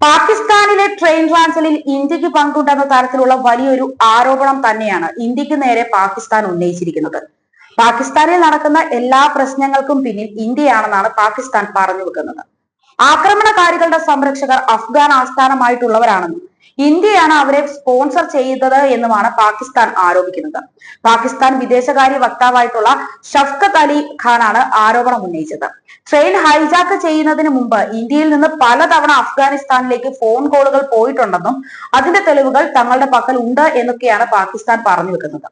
പാകിസ്ഥാനിലെ ട്രെയിൻ റാഞ്ചലിൽ ഇന്ത്യയ്ക്ക് പങ്കുണ്ടെന്ന തരത്തിലുള്ള വലിയൊരു ആരോപണം തന്നെയാണ് ഇന്ത്യയ്ക്ക് നേരെ പാകിസ്ഥാൻ ഉന്നയിച്ചിരിക്കുന്നത്. പാകിസ്ഥാനിൽ നടക്കുന്ന എല്ലാ പ്രശ്നങ്ങൾക്കും പിന്നിൽ ഇന്ത്യയാണെന്നാണ് പാകിസ്ഥാൻ പറഞ്ഞു വെക്കുന്നത്. ആക്രമണകാരികളുടെ സംരക്ഷകർ അഫ്ഗാൻ ആസ്ഥാനമായിട്ടുള്ളവരാണെന്നും ഇന്ത്യയാണ് അവരെ സ്പോൺസർ ചെയ്തത് എന്നുമാണ് പാകിസ്ഥാൻ ആരോപിക്കുന്നത്. പാകിസ്ഥാൻ വിദേശകാര്യ വക്താവായിട്ടുള്ള ഷഫ്കത്ത് അലി ഖാനാണ് ആരോപണം ഉന്നയിച്ചത്. ട്രെയിൻ ഹൈജാക്ക് ചെയ്യുന്നതിന് മുമ്പ് ഇന്ത്യയിൽ നിന്ന് പലതവണ അഫ്ഗാനിസ്ഥാനിലേക്ക് ഫോൺ കോളുകൾ പോയിട്ടുണ്ടെന്നും അതിന്റെ തെളിവുകൾ തങ്ങളുടെ പക്കൽ ഉണ്ട് എന്നൊക്കെയാണ് പാകിസ്ഥാൻ പറഞ്ഞു വെക്കുന്നത്.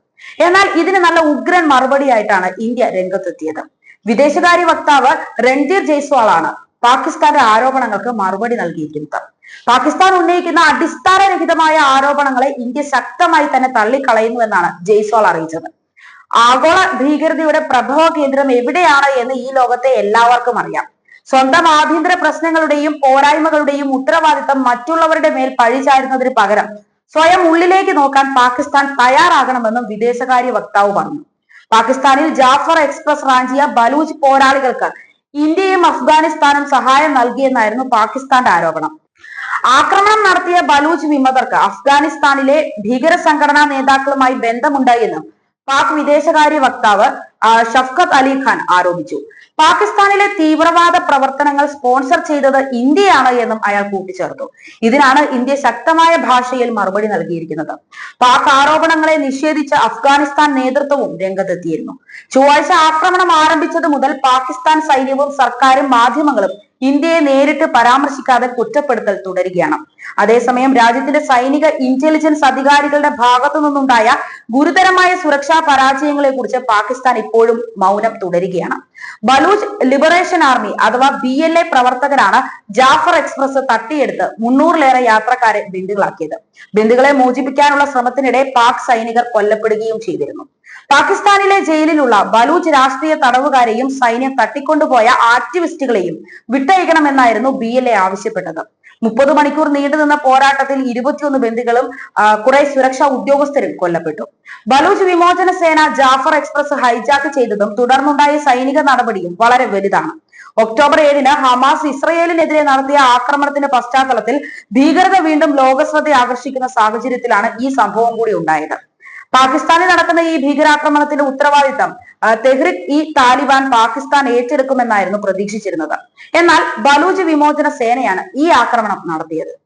എന്നാൽ ഇതിന് നല്ല ഉഗ്രൻ മറുപടിയായിട്ടാണ് ഇന്ത്യ രംഗത്തെത്തിയത്. വിദേശകാര്യ വക്താവ് രൺധീർ ജയ്സ്വാൾ ആണ് പാകിസ്ഥാന്റെ ആരോപണങ്ങൾക്ക് മറുപടി നൽകിയിരിക്കുന്നത് പാകിസ്ഥാൻ ഉന്നയിക്കുന്ന അടിസ്ഥാനരഹിതമായ ആരോപണങ്ങളെ ഇന്ത്യ ശക്തമായി തന്നെ തള്ളിക്കളയുന്നുവെന്നാണ് ജയ്സ്വാൾ അറിയിച്ചത്. ആഗോള ഭീകരതയുടെ പ്രഭവ കേന്ദ്രം എവിടെയാണ് എന്ന് ഈ ലോകത്തെ എല്ലാവർക്കും അറിയാം. സ്വന്തം ആഭ്യന്തര പ്രശ്നങ്ങളുടെയും പോരായ്മകളുടെയും ഉത്തരവാദിത്തം മറ്റുള്ളവരുടെ മേൽ പഴിചാരുന്നതിന് പകരം സ്വയം ഉള്ളിലേക്ക് നോക്കാൻ പാകിസ്ഥാൻ തയ്യാറാകണമെന്നും വിദേശകാര്യ വക്താവ് പറഞ്ഞു. പാകിസ്ഥാനിൽ ജാഫർ എക്സ്പ്രസ് റാഞ്ചിയ ബലൂച്ച് പോരാളികൾക്ക് ഇന്ത്യയും അഫ്ഗാനിസ്ഥാനും സഹായം നൽകിയെന്നായിരുന്നു പാകിസ്ഥാന്റെ ആരോപണം. ആക്രമണം നടത്തിയ ബലൂച്ച് വിമതർക്ക് അഫ്ഗാനിസ്ഥാനിലെ ഭീകര സംഘടനാ നേതാക്കളുമായി ബന്ധമുണ്ടായി എന്നും പാക് വിദേശകാര്യ വക്താവ് ഷഫ്കത്ത് അലി ഖാൻ ആരോപിച്ചു. പാകിസ്ഥാനിലെ തീവ്രവാദ പ്രവർത്തനങ്ങൾ സ്പോൺസർ ചെയ്തത് ഇന്ത്യയാണ് എന്നും അയാൾ കൂട്ടിച്ചേർത്തു. ഇതിനാണ് ഇന്ത്യ ശക്തമായ ഭാഷയിൽ മറുപടി നൽകിയിരിക്കുന്നത്. പാക് ആരോപണങ്ങളെ നിഷേധിച്ച അഫ്ഗാനിസ്ഥാൻ നേതൃത്വവും രംഗത്തെത്തിയിരുന്നു. ചൊവ്വാഴ്ച ആക്രമണം ആരംഭിച്ചത് മുതൽ പാകിസ്ഥാൻ സൈന്യവും സർക്കാരും മാധ്യമങ്ങളും ഇന്ത്യയെ നേരിട്ട് പരാമർശിക്കാതെ കുറ്റപ്പെടുത്തൽ തുടരുകയാണ്. അതേസമയം രാജ്യത്തിന്റെ സൈനിക ഇന്റലിജൻസ് അധികാരികളുടെ ഭാഗത്തു നിന്നുണ്ടായ ഗുരുതരമായ സുരക്ഷാ പരാജയങ്ങളെ കുറിച്ച് പാകിസ്ഥാൻ ഇപ്പോഴും മൗനം തുടരുകയാണ്. ബലൂച്ച് ലിബറേഷൻ ആർമി അഥവാ ബി എൽ എ പ്രവർത്തകരാണ് ജാഫർ എക്സ്പ്രസ് തട്ടിയെടുത്ത് മുന്നൂറിലേറെ യാത്രക്കാരെ ബന്ദികളാക്കിയത്. ബന്ദികളെ മോചിപ്പിക്കാനുള്ള ശ്രമത്തിനിടെ പാക് സൈനികർ കൊല്ലപ്പെടുകയും ചെയ്തിരുന്നു. പാകിസ്ഥാനിലെ ജയിലിലുള്ള ബലൂച്ച് രാഷ്ട്രീയ തടവുകാരെയും സൈന്യം തട്ടിക്കൊണ്ടുപോയ ആക്ടിവിസ്റ്റുകളെയും വിട്ടയക്കണമെന്നായിരുന്നു ബി എൽ എ ആവശ്യപ്പെട്ടത്. മുപ്പത് മണിക്കൂർ നീണ്ടു നിന്ന പോരാട്ടത്തിൽ ഇരുപത്തിയൊന്ന് ബന്ദികളും കുറെ സുരക്ഷാ ഉദ്യോഗസ്ഥരും കൊല്ലപ്പെട്ടു. ബലൂച്ച് വിമോചന സേന ജാഫർ എക്സ്പ്രസ് ഹൈജാക്ക് ചെയ്തതും തുടർന്നുണ്ടായ സൈനിക നടപടിയും വളരെ വലുതാണ്. ഒക്ടോബർ ഏഴിന് ഹമാസ് ഇസ്രയേലിനെതിരെ നടത്തിയ ആക്രമണത്തിന്റെ പശ്ചാത്തലത്തിൽ ഭീകരത വീണ്ടും ലോകശ്രദ്ധ ആകർഷിക്കുന്ന സാഹചര്യത്തിലാണ് ഈ സംഭവം കൂടി ഉണ്ടായത്. പാകിസ്ഥാനിൽ നടക്കുന്ന ഈ ഭീകരാക്രമണത്തിന്റെ ഉത്തരവാദിത്തം തെഹ്രിക് ഇ താലിബാൻ പാകിസ്ഥാൻ ഏറ്റെടുക്കുമെന്നായിരുന്നു പ്രതീക്ഷിച്ചിരുന്നത്. എന്നാൽ ബലൂജ് വിമോചന സേനയാണ് ഈ ആക്രമണം നടത്തിയത്.